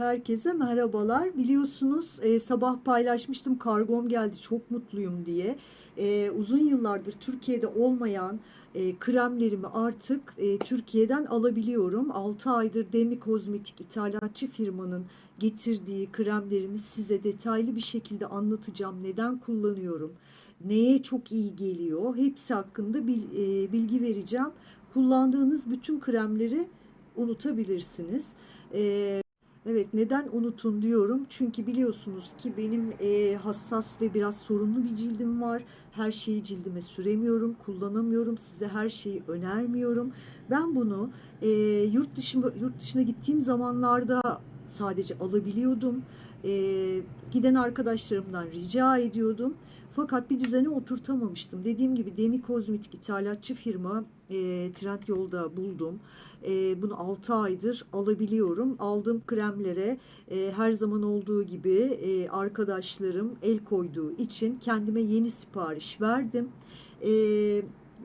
Herkese merhabalar. Biliyorsunuz e, sabah paylaşmıştım kargom geldi çok mutluyum diye. E, uzun yıllardır Türkiye'de olmayan e, kremlerimi artık e, Türkiye'den alabiliyorum. 6 aydır Demi Kozmetik ithalatçı firmanın getirdiği kremlerimi size detaylı bir şekilde anlatacağım. Neden kullanıyorum? Neye çok iyi geliyor? Hepsi hakkında bil- e, bilgi vereceğim. Kullandığınız bütün kremleri unutabilirsiniz. E, Evet neden unutun diyorum çünkü biliyorsunuz ki benim e, hassas ve biraz sorunlu bir cildim var. Her şeyi cildime süremiyorum, kullanamıyorum, size her şeyi önermiyorum. Ben bunu e, yurt dışı yurt dışına gittiğim zamanlarda sadece alabiliyordum. E, giden arkadaşlarımdan rica ediyordum. Fakat bir düzene oturtamamıştım. Dediğim gibi Demi Kozmetik ithalatçı firma e, Trendyol'da buldum. E, bunu 6 aydır alabiliyorum. Aldığım kremlere e, her zaman olduğu gibi e, arkadaşlarım el koyduğu için kendime yeni sipariş verdim. E,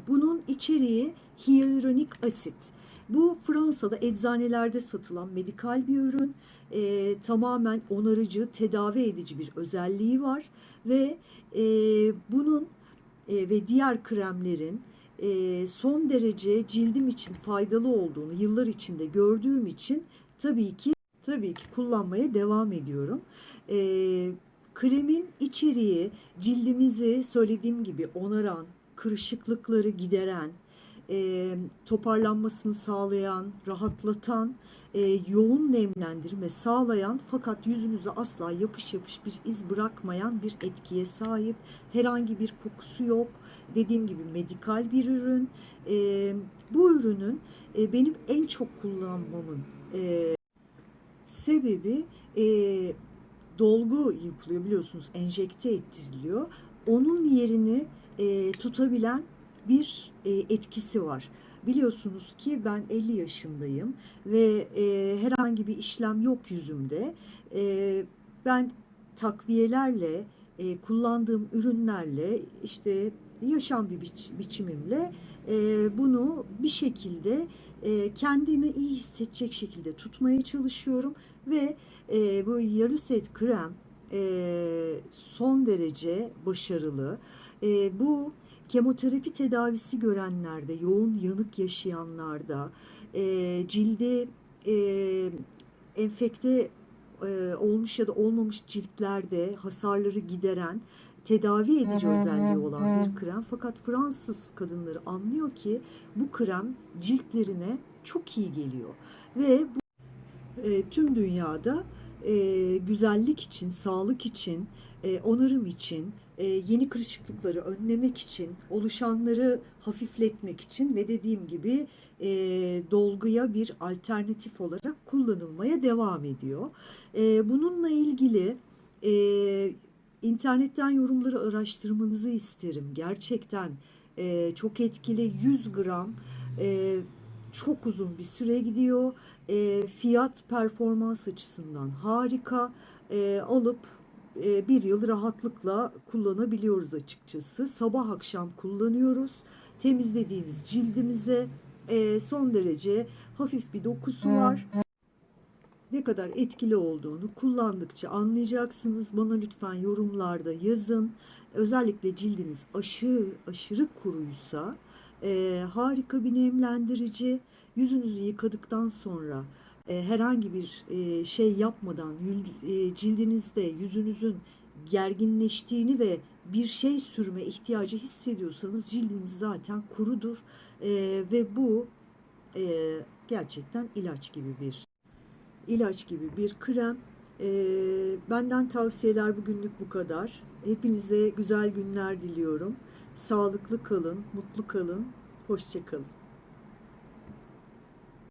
bunun içeriği hyaluronik asit. Bu Fransa'da eczanelerde satılan medikal bir ürün. E, tamamen onarıcı, tedavi edici bir özelliği var ve e, bunun e, ve diğer kremlerin e, son derece cildim için faydalı olduğunu yıllar içinde gördüğüm için tabii ki tabii ki kullanmaya devam ediyorum. E, kremin içeriği cildimizi söylediğim gibi onaran, kırışıklıkları gideren, e, toparlanmasını sağlayan, rahatlatan, e, yoğun nemlendirme sağlayan fakat yüzünüze asla yapış yapış bir iz bırakmayan bir etkiye sahip. Herhangi bir kokusu yok. Dediğim gibi medikal bir ürün. E, bu ürünün e, benim en çok kullanmamın e, sebebi e, dolgu yapılıyor biliyorsunuz enjekte ettiriliyor. Onun yerini e, tutabilen bir e, etkisi var. Biliyorsunuz ki ben 50 yaşındayım ve e, herhangi bir işlem yok yüzümde. E, ben takviyelerle, kullandığım ürünlerle, işte yaşam bir biç- biçimimle bunu bir şekilde kendimi iyi hissedecek şekilde tutmaya çalışıyorum ve bu Yaluset krem e, son derece başarılı. Bu kemoterapi tedavisi görenlerde, yoğun yanık yaşayanlarda, e, cildi e, enfekte e, olmuş ya da olmamış ciltlerde hasarları gideren, tedavi edici özelliği olan bir krem. Fakat Fransız kadınları anlıyor ki bu krem ciltlerine çok iyi geliyor. Ve bu e, tüm dünyada e, güzellik için, sağlık için, e, onarım için, e, yeni kırışıklıkları önlemek için, oluşanları hafifletmek için ve dediğim gibi e, dolguya bir alternatif olarak kullanılmaya devam ediyor. E, bununla ilgili e, internetten yorumları araştırmanızı isterim. Gerçekten e, çok etkili 100 gram e, çok uzun bir süre gidiyor. E, fiyat performans açısından harika. E, alıp e, bir yıl rahatlıkla kullanabiliyoruz açıkçası. Sabah akşam kullanıyoruz. Temizlediğimiz cildimize e, son derece hafif bir dokusu var. Ne kadar etkili olduğunu kullandıkça anlayacaksınız. Bana lütfen yorumlarda yazın. Özellikle cildiniz aşırı aşırı kuruysa e, harika bir nemlendirici. Yüzünüzü yıkadıktan sonra e, herhangi bir e, şey yapmadan e, cildinizde yüzünüzün gerginleştiğini ve bir şey sürme ihtiyacı hissediyorsanız cildiniz zaten kurudur E, ve bu e, gerçekten ilaç gibi bir ilaç gibi bir krem. E, benden tavsiyeler bugünlük bu kadar. Hepinize güzel günler diliyorum. Sağlıklı kalın, mutlu kalın, hoşça kalın.